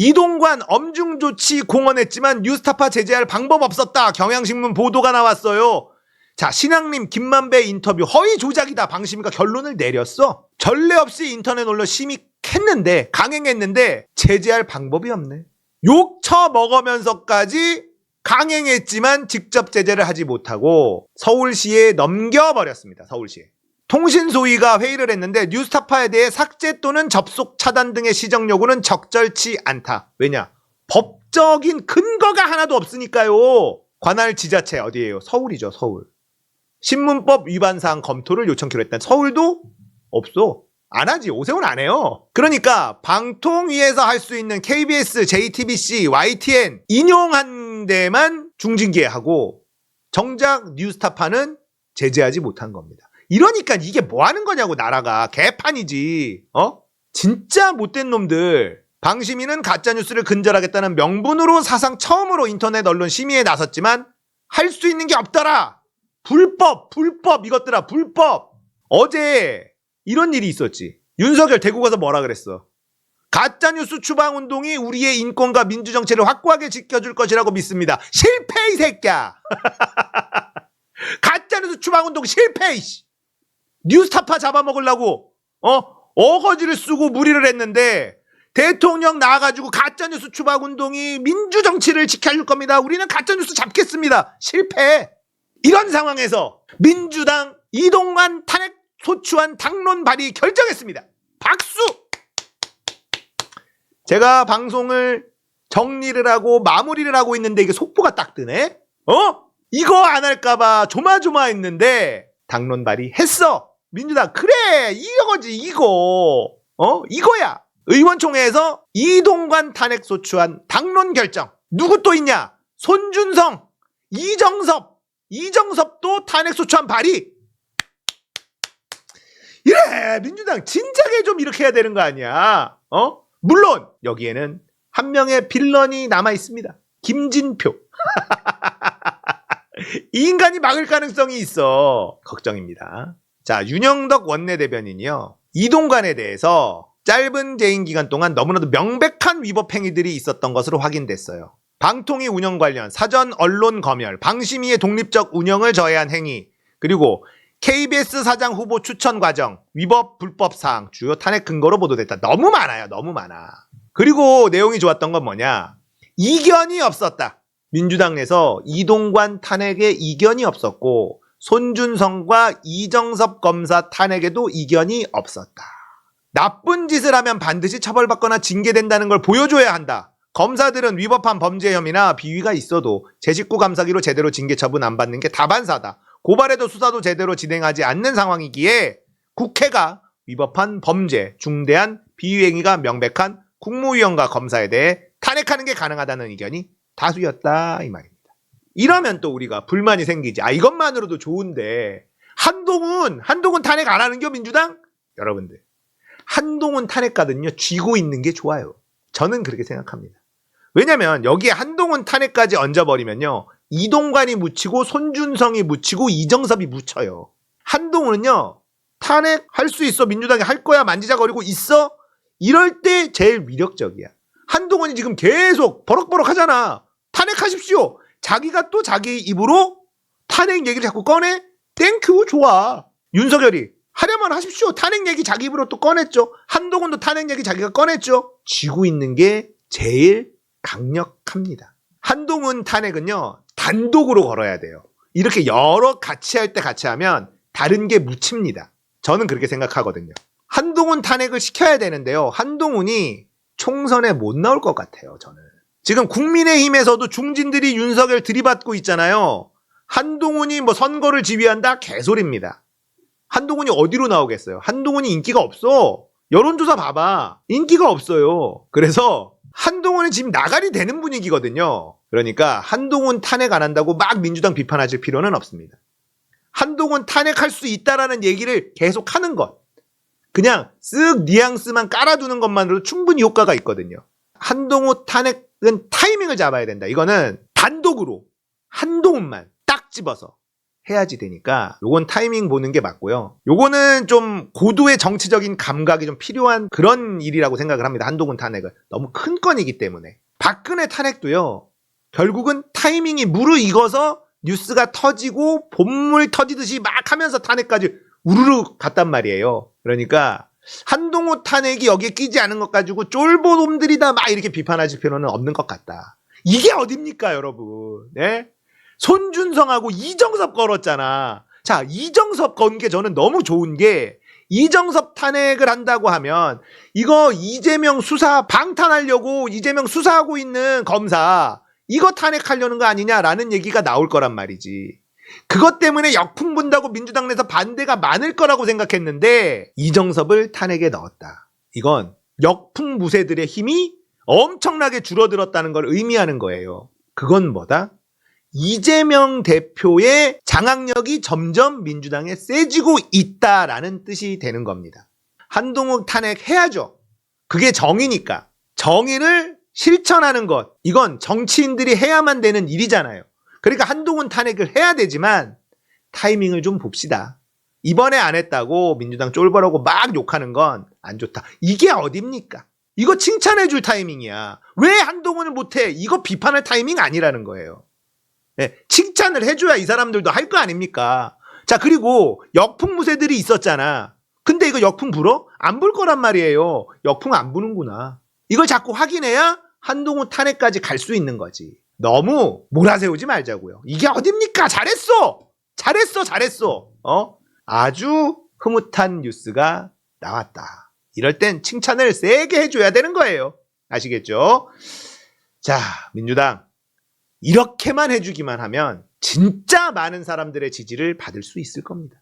이동관 엄중 조치 공언했지만 뉴스타파 제재할 방법 없었다. 경향신문 보도가 나왔어요. 자, 신앙님 김만배 인터뷰 허위 조작이다. 방심이가 결론을 내렸어. 전례 없이 인터넷 논란 심의했는데 강행했는데 제재할 방법이 없네. 욕 처 먹으면서까지 강행했지만 직접 제재를 하지 못하고 서울시에 넘겨버렸습니다. 서울시에. 통신소위가 회의를 했는데 뉴스타파에 대해 삭제 또는 접속 차단 등의 시정 요구는 적절치 않다. 왜냐? 법적인 근거가 하나도 없으니까요. 관할 지자체 어디예요? 서울이죠, 서울. 신문법 위반 사항 검토를 요청키로 했다. 서울도 없어. 안 하지. 오세훈 안 해요. 그러니까 방통위에서 할 수 있는 KBS, JTBC, YTN 인용한 데만 중징계하고 정작 뉴스타파는 제재하지 못한 겁니다. 이러니까 이게 뭐 하는 거냐고 나라가 개판이지. 어? 진짜 못된 놈들. 방심이는 가짜뉴스를 근절하겠다는 명분으로 사상 처음으로 인터넷 언론 심의에 나섰지만 할 수 있는 게 없더라. 불법, 불법 이것들아 불법. 어제 이런 일이 있었지. 윤석열 대구 가서 뭐라 그랬어? 가짜뉴스 추방 운동이 우리의 인권과 민주 정체를 확고하게 지켜줄 것이라고 믿습니다. 실패 이 새끼야. 가짜뉴스 추방 운동 실패. 이씨. 뉴스타파 잡아먹으려고 어 어거지를 쓰고 무리를 했는데 대통령 나와가지고 가짜뉴스 추방 운동이 민주 정치를 지켜줄 겁니다. 우리는 가짜뉴스 잡겠습니다. 실패. 이런 상황에서 민주당 이동관 탄핵 소추안 당론 발의 결정했습니다. 박수! 제가 방송을 정리를 하고 마무리를 하고 있는데 이게 속보가 딱 뜨네? 어? 이거 안 할까봐 조마조마했는데 당론 발의했어. 민주당. 그래 이거지 이거. 어? 이거야. 의원총회에서 이동관 탄핵 소추안 당론 결정. 누구 또 있냐? 손준성 이정섭. 이정섭도 탄핵 소추안 발의. 이래 민주당 진작에 좀 이렇게 해야 되는 거 아니야. 어? 물론 여기에는 한 명의 빌런이 남아 있습니다. 김진표. 이 인간이 막을 가능성이 있어. 걱정입니다 자 윤영덕 원내대변인이요 이동관에 대해서 짧은 재임 기간 동안 너무나도 명백한 위법 행위들이 있었던 것으로 확인됐어요. 방통위 운영 관련 사전 언론 검열, 방심위의 독립적 운영을 저해한 행위, 그리고 KBS 사장 후보 추천 과정, 위법 불법 사항 주요 탄핵 근거로 보도됐다. 너무 많아요. 너무 많아. 그리고 내용이 좋았던 건 뭐냐? 이견이 없었다. 민주당 내에서 이동관 탄핵에 이견이 없었고 손준성과 이정섭 검사 탄핵에도 이견이 없었다. 나쁜 짓을 하면 반드시 처벌받거나 징계된다는 걸 보여줘야 한다. 검사들은 위법한 범죄 혐의나 비위가 있어도 제 식구 감사기로 제대로 징계 처분 안 받는 게 다반사다. 고발해도 수사도 제대로 진행하지 않는 상황이기에 국회가 위법한 범죄, 중대한 비위행위가 명백한 국무위원과 검사에 대해 탄핵하는 게 가능하다는 의견이 다수였다 이 말입니다. 이러면 또 우리가 불만이 생기지. 아 이것만으로도 좋은데 한동훈 한동훈 탄핵 안 하는 겨 민주당? 여러분들 한동훈 탄핵가든요 쥐고 있는 게 좋아요. 저는 그렇게 생각합니다. 왜냐면 여기에 한동훈 탄핵까지 얹어버리면요 이동관이 묻히고 손준성이 묻히고 이정섭이 묻혀요. 한동훈은요 탄핵할 수 있어 민주당이 할 거야 만지작거리고 있어 이럴 때 제일 위력적이야. 한동훈이 지금 계속 버럭버럭 하잖아. 탄핵하십시오. 자기가 또 자기 입으로 탄핵 얘기를 자꾸 꺼내? 땡큐 좋아. 윤석열이 하려면 하십시오. 탄핵 얘기 자기 입으로 또 꺼냈죠. 한동훈도 탄핵 얘기 자기가 꺼냈죠. 쥐고 있는 게 제일 강력합니다. 한동훈 탄핵은요 단독으로 걸어야 돼요. 이렇게 여러 같이 할 때 같이 하면 다른 게 묻힙니다. 저는 그렇게 생각하거든요. 한동훈 탄핵을 시켜야 되는데요. 한동훈이 총선에 못 나올 것 같아요. 저는. 지금 국민의힘에서도 중진들이 윤석열 들이받고 있잖아요. 한동훈이 뭐 선거를 지휘한다? 개소리입니다. 한동훈이 어디로 나오겠어요? 한동훈이 인기가 없어. 여론조사 봐봐. 인기가 없어요. 그래서 한동훈은 지금 나가리 되는 분위기거든요. 그러니까 한동훈 탄핵 안 한다고 막 민주당 비판하실 필요는 없습니다. 한동훈 탄핵할 수 있다라는 얘기를 계속 하는 것. 그냥 쓱 뉘앙스만 깔아두는 것만으로도 충분히 효과가 있거든요. 한동훈 탄핵 은 타이밍을 잡아야 된다. 이거는 단독으로 한동훈만 딱 집어서 해야지 되니까 요건 타이밍 보는 게 맞고요. 요거는 좀 고도의 정치적인 감각이 좀 필요한 그런 일이라고 생각을 합니다. 한동훈 탄핵을. 너무 큰 건이기 때문에. 박근혜 탄핵도요. 결국은 타이밍이 무르익어서 뉴스가 터지고 본물 터지듯이 막 하면서 탄핵까지 우르르 갔단 말이에요. 그러니까 한동훈 탄핵이 여기에 끼지 않은 것 가지고 쫄보놈들이다 막 이렇게 비판하실 필요는 없는 것 같다. 이게 어딥니까, 여러분? 네? 손준성하고 이정섭 걸었잖아. 자, 이정섭 건 게 저는 너무 좋은 게 이정섭 탄핵을 한다고 하면 이거 이재명 수사 방탄하려고 이재명 수사하고 있는 검사 이거 탄핵하려는 거 아니냐라는 얘기가 나올 거란 말이지. 그것 때문에 역풍 분다고 민주당 내에서 반대가 많을 거라고 생각했는데 이정섭을 탄핵에 넣었다. 이건 역풍 무쇠들의 힘이 엄청나게 줄어들었다는 걸 의미하는 거예요. 그건 뭐다? 이재명 대표의 장악력이 점점 민주당에 세지고 있다라는 뜻이 되는 겁니다. 한동훈 탄핵해야죠. 그게 정의니까. 정의를 실천하는 것. 이건 정치인들이 해야만 되는 일이잖아요. 그러니까 한동훈 탄핵을 해야 되지만 타이밍을 좀 봅시다. 이번에 안 했다고 민주당 쫄보라고 막 욕하는 건 안 좋다. 이게 어딥니까? 이거 칭찬해 줄 타이밍이야. 왜 한동훈을 못해? 이거 비판할 타이밍 아니라는 거예요. 네, 칭찬을 해줘야 이 사람들도 할 거 아닙니까? 자, 그리고 역풍 무새들이 있었잖아. 근데 이거 역풍 불어? 안 불 거란 말이에요. 역풍 안 부는구나. 이걸 자꾸 확인해야 한동훈 탄핵까지 갈 수 있는 거지. 너무 몰아세우지 말자고요. 이게 어딥니까? 잘했어! 잘했어, 잘했어. 어? 아주 흐뭇한 뉴스가 나왔다. 이럴 땐 칭찬을 세게 해줘야 되는 거예요. 아시겠죠? 자, 민주당. 이렇게만 해주기만 하면 진짜 많은 사람들의 지지를 받을 수 있을 겁니다.